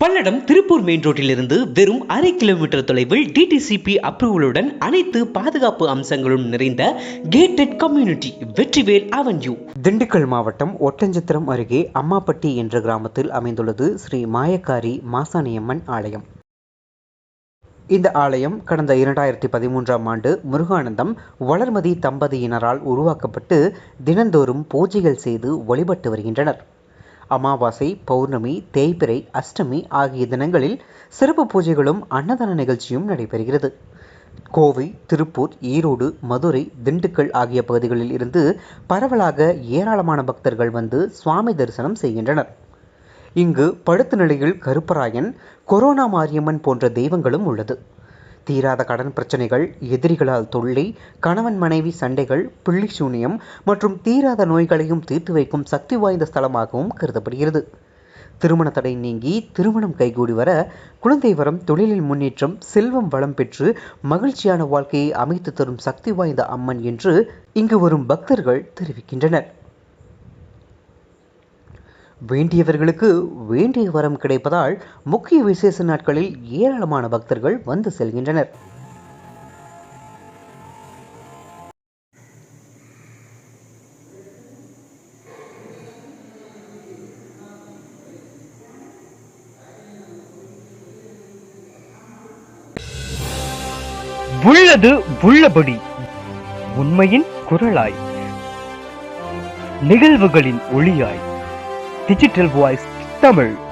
Palladam Tiruppur main ரோட்டிலிருந்து வெறும் அரை kilometre தொலைவில் டிடிசிபி அப்ரூவலுடன் அனைத்து பாதுகாப்பு அம்சங்களும் நிறைந்த gated community Vetrivel avenue Dindigul மாவட்டம் ஒட்டஞ்சத்திரம் அருகே அம்மாப்பட்டி என்ற கிராமத்தில் அமைந்துள்ளது ஸ்ரீ மாயக்காரி மாசாணியம்மன் ஆலயம். இந்த ஆலயம் கடந்த இரண்டாயிரத்தி பதிமூன்றாம் ஆண்டு முருகானந்தம் வளர்மதி தம்பதியினரால் உருவாக்கப்பட்டு தினந்தோறும் பூஜைகள் செய்து வழிபட்டு வருகின்றனர். அமாவாசை பௌர்ணமி தேய்பிறை அஷ்டமி ஆகிய தினங்களில் சிறப்பு பூஜைகளும் அன்னதான நிகழ்ச்சியும் நடைபெறுகிறது. கோவை திருப்பூர் ஈரோடு மதுரை திண்டுக்கல் ஆகிய பகுதிகளில் இருந்து பரவலாக ஏராளமான பக்தர்கள் வந்து சுவாமி தரிசனம் செய்கின்றனர். இங்கு படுத்த நிலையில் கருப்பராயன் கொரோனா மாரியம்மன் போன்ற தெய்வங்களும் உள்ளது. தீராத கடன் பிரச்சனைகள் எதிரிகளால் தொல்லை கணவன் மனைவி சண்டைகள் பிள்ளை சூனியம் மற்றும் தீராத நோய்களையும் தீர்த்து வைக்கும் சக்தி வாய்ந்த ஸ்தலமாகவும் கருதப்படுகிறது. திருமண தடை நீங்கி திருமணம் கைகூடி வர குழந்தை வரம் தொழிலில் முன்னேற்றம் செல்வம் வளம் பெற்று மகிழ்ச்சியான வாழ்க்கையை அமைத்து தரும் சக்தி வாய்ந்த அம்மன் என்று இங்கு வரும் பக்தர்கள் தெரிவிக்கின்றனர். வேண்டியவர்களுக்கு வேண்டிய வரம் கிடைப்பதால் முக்கிய விசேஷ நாட்களில் ஏராளமான பக்தர்கள் வந்து செல்கின்றனர். உள்ளது உள்ளபடி உண்மையின் குரலாய் நிகழ்வுகளின் ஒளியாய். digital voice Tamil.